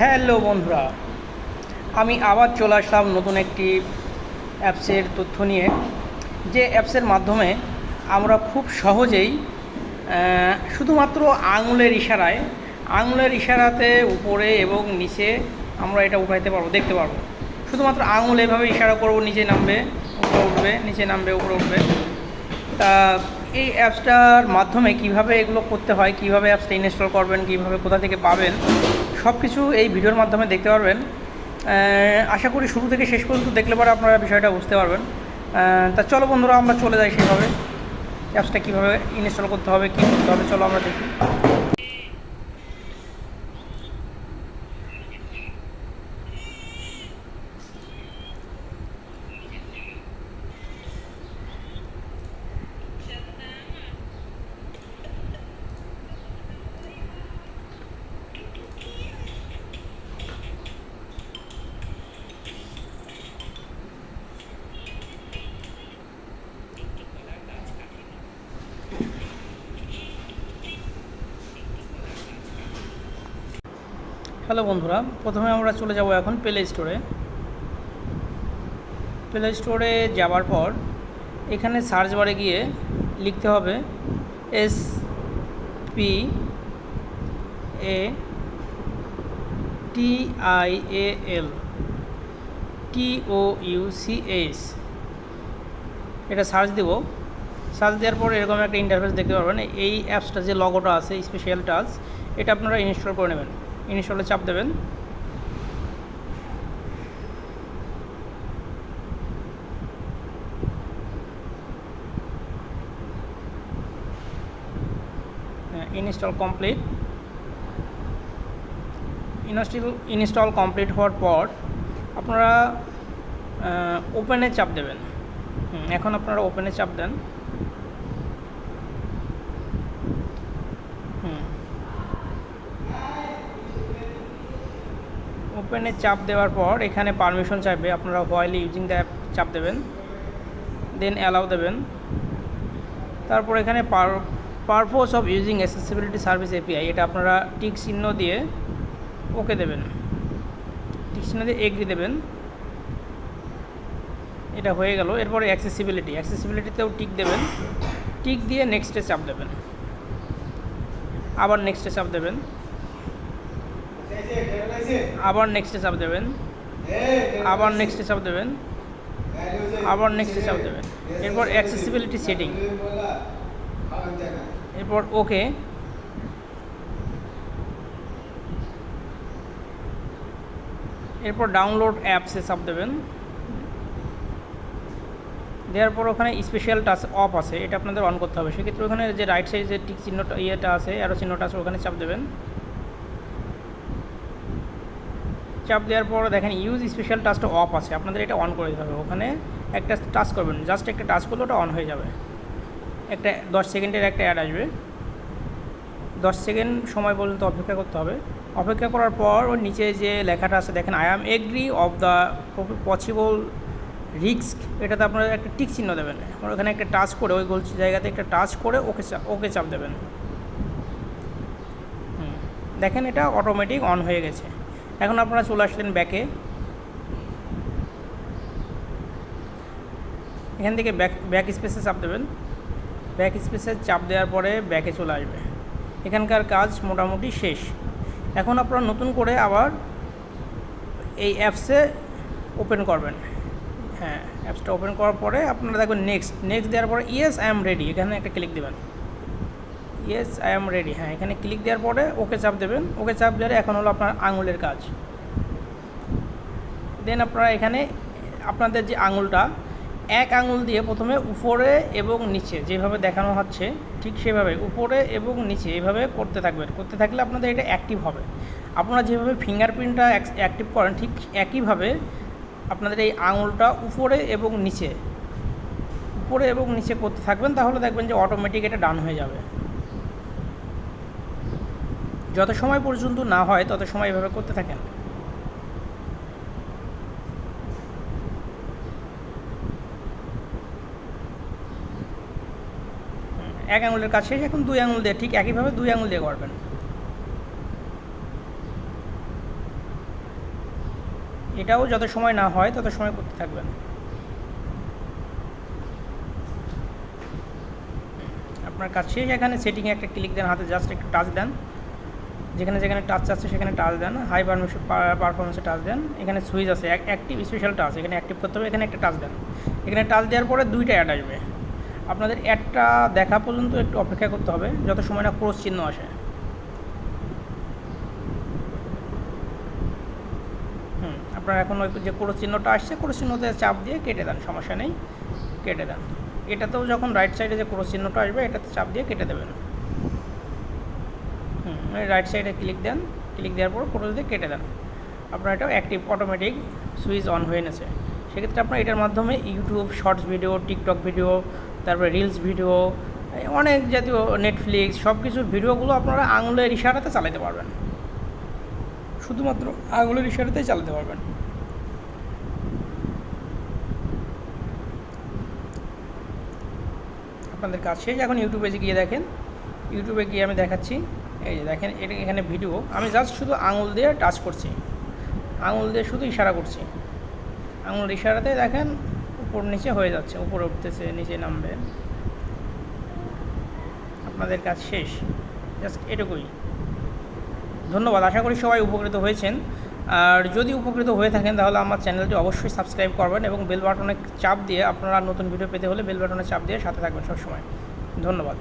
Hello বন্ধুরা, আমি আবার চলে আসলাম নতুন একটি অ্যাপসের তথ্য নিয়ে। যে অ্যাপসের মাধ্যমে আমরা খুব সহজেই শুধুমাত্র আঙুলের ইশারায়, আঙুলের ইশারাতে উপরে এবং নিচে আমরা এটা উঠাইতে পারব, দেখতে পারব। শুধুমাত্র আঙুল এভাবে ইশারা করব, নিচে নামবে, উপরে উঠবে, নিচে নামবে, উপরে উঠবে। তা এই অ্যাপসটার মাধ্যমে কীভাবে এগুলো করতে হয়, কীভাবে অ্যাপসটা ইনস্টল করবেন, কীভাবে কোথা থেকে পাবেন সব কিছু এই ভিডিওর মাধ্যমে দেখতে পারবেন। আশা করি শুরু থেকে শেষ পর্যন্ত দেখলে পরে আপনারা বিষয়টা বুঝতে পারবেন। তা চলো বন্ধুরা, আমরা চলে যাই সেভাবে অ্যাপসটা কীভাবে ইনস্টল করতে হবে, কী করতে হবে, চলো আমরা দেখি। হ্যালো বন্ধুরা। প্রথমে আমরা চলে যাব এখন প্লে স্টোরে প্লে স্টোরে যাওয়ার পর এখানে সার্চ বারে গিয়ে লিখতে হবে S P A T I A L T O U C S এটা সার্চ দেব। সার্চ দেওয়ার পর এরকম একটা ইন্টারফেস দেখতে পারবেন। এই অ্যাপসটা যে লগোটা আছে স্পেশাল টাচ এটা আপনারা ইনস্টল করে নেবেন। ইনস্টলে চাপ দেবেন। Install complete. Install install complete হওয়ার পর আপনারা ওপেনে চাপ দেবেন। এখন আপনারা ওপেনে চাপ দেন। ওপেনে চাপ দেওয়ার পর এখানে পারমিশন চাইবে। আপনারা হোয়াইল ইউজিং দ্য অ্যাপ চাপ দেবেন দেন অ্যালাউ দেবেন। তারপর এখানে purpose of using accessibility service API এটা আপনারা টিক চিহ্ন দিয়ে ওকে দেবেন। টিক চিহ্ন দিয়ে এগ্রি দেবেন। এটা হয়ে গেল। এরপরে অ্যাক্সেসিবিলিটি অ্যাক্সেসিবিলিটিতেও টিক দেবেন। টিক দিয়ে নেক্সটে চাপ দেবেন। আবার নেক্সটে চাপ দেবেন। আবার নেক্সটে চাপ দেবেন আবার নেক্সটে চাপ দেবেন আবার নেক্সটে চাপ দেবেন এরপর অ্যাক্সেসিবিলিটি সেটিং এরপর ওকে এরপর ডাউনলোড অ্যাপসে চাপ দেবেন দেওয়ার পর ওখানে স্পেশাল টাচ অফ আছে এটা আপনাদের অন করতে হবে সেক্ষেত্রে ওখানে যে রাইট সাইডে যে টিক চিহ্নটা ইয়েটা আছে অ্যারো চিহ্নটা আছে ওখানে চাপ দেবেন চাপ দেওয়ার পর দেখেন ইউজ স্পেশাল টাচটা অফ আছে। আপনাদের এটা অন করে দিতে হবে। ওখানে একটা টাচ করবেন। জাস্ট একটা টাচ করলে ওটা অন হয়ে যাবে। একটা দশ সেকেন্ডের একটা অ্যাড আসবে। দশ সেকেন্ড সময় পর্যন্ত অপেক্ষা করতে হবে। অপেক্ষা করার পর ওর নিচে যে লেখাটা আছে, দেখেন I am agree of the possible risk এটাতে আপনারা একটা টিক চিহ্ন দেবেন। আপনারা ওখানে একটা টাচ করে, ওই গোল জায়গাতে একটা টাচ করে ওকে ওকে চাপ দেবেন। দেখেন, এটা অটোমেটিক অন হয়ে গেছে। এখন আপনারা চলে আসলেন ব্যাকে এখান থেকে ব্যাক ব্যাক স্পেসে চাপ দেবেন। ব্যাক স্পেসে চাপ দেওয়ার পরে ব্যাকে চলে আসবে। এখানকার কাজ মোটামুটি শেষ। এখন আপনারা নতুন করে আবার এই অ্যাপসে ওপেন করবেন। হ্যাঁ অ্যাপসটা ওপেন করার পরে আপনারা দেখবেন নেক্সট নেক্সট দেওয়ার পরে ইয়েস আই এম রেডি এখানে একটা ক্লিক দেবেন। ইয়েস আই এম রেডি হ্যাঁ এখানে ক্লিক দেওয়ার পরে ওকে চাপ দেবেন। ওকে চাপ দেওয়ার এখন হলো আপনার আঙুলের কাজ। দেন আপনারা এখানে আপনাদের যে আঙুলটা, এক আঙুল দিয়ে প্রথমে উপরে এবং নিচে যেভাবে দেখানো হচ্ছে, ঠিক সেভাবে উপরে এবং নিচে এভাবে করতে থাকবেন। করতে থাকলে আপনাদের এটা অ্যাক্টিভ হবে। আপনারা যেভাবে ফিঙ্গারপ্রিন্টটা অ্যাক্টিভ করেন, ঠিক একইভাবে আপনাদের এই আঙুলটা উপরে এবং নিচে, উপরে এবং নিচে করতে থাকবেন, তাহলে দেখবেন যে অটোমেটিক এটা ডান হয়ে যাবে। যত সময় পর্যন্ত না হয়, তত সময় এভাবে করতে থাকেন। এক আঙুলের কাছে এখন দুই আঙুল দিয়ে ঠিক একইভাবে দুই আঙুল দিয়ে করবেন। এটাও যত সময় না হয়, তত সময় করতে থাকবেন। আপনার কাছে এখানে সেটিংয়ে একটা ক্লিক দেন, হাতে জাস্ট একটু টাচ দেন। যেখানে যেখানে টাচ আছে সেখানে টাচ দেন হাই পারমিশন পারফরমেন্সে টাচ দেন। এখানে সুইচ আছে অ্যাক্টিভ স্পেশাল টাচ এখানে অ্যাক্টিভ করতে হবে, এখানে একটা টাচ দেন। এখানে টাচ দেওয়ার পরে দুইটা অ্যাড আসবে। আপনাদের অ্যাডটা দেখা পর্যন্ত একটু অপেক্ষা করতে হবে, যত সময় না ক্রস চিহ্ন আসে। হুম, আপনার এখন ওই যে ক্রস চিহ্নটা আসছে ক্রস চিহ্নতে চাপ দিয়ে কেটে দেন, সমস্যা নেই, কেটে দেন। এটাতেও যখন রাইট সাইডে যে ক্রস চিহ্নটা আসবে, এটাতে চাপ দিয়ে কেটে দেবেন। রাইট সাইডে ক্লিক দেন ক্লিক দেওয়ার পর ক্রস দিয়ে কেটে দেন। আপনার এটা অ্যাক্টিভ অটোমেটিক সুইচ অন হয়ে গেছে। সেক্ষেত্রে আপনার এটার মাধ্যমে YouTube shorts video TikTok video তারপরে রিলস ভিডিও অনেক জাতীয় নেটফ্লিক্স সব কিছুর ভিডিওগুলো আপনারা আঙুলের ইশারাতে চালাতে পারবেন। শুধুমাত্র আঙুলের ইশারাতেই চালাতে পারবেন। আপনাদের কাজ শেষ। এখন ইউটিউবে গিয়ে দেখেন ইউটিউবে গিয়ে আমি দেখাচ্ছি। এই যে দেখেন, এটা এখানে ভিডিও আমি জাস্ট শুধু আঙুল দিয়ে টাচ করছি। আঙুল দিয়ে শুধু ইশারা করছি। আঙুল ইশারাতে দেখেন, উপর নিচে হয়ে যাচ্ছে, উপরে উঠতেছে, নিচে নামবে। আপনাদের কাজ শেষ। জাস্ট এটুকুই। ধন্যবাদ। আশা করি সবাই উপকৃত হয়েছেন। আর যদি উপকৃত হয়ে থাকেন, তাহলে আমার চ্যানেলটি অবশ্যই সাবস্ক্রাইব করবেন এবং বেল বাটনে চাপ দিয়ে আপনারা নতুন ভিডিও পেতে হলে বেল বাটনে চাপ দিয়ে সাথে থাকবেন সবসময়। ধন্যবাদ।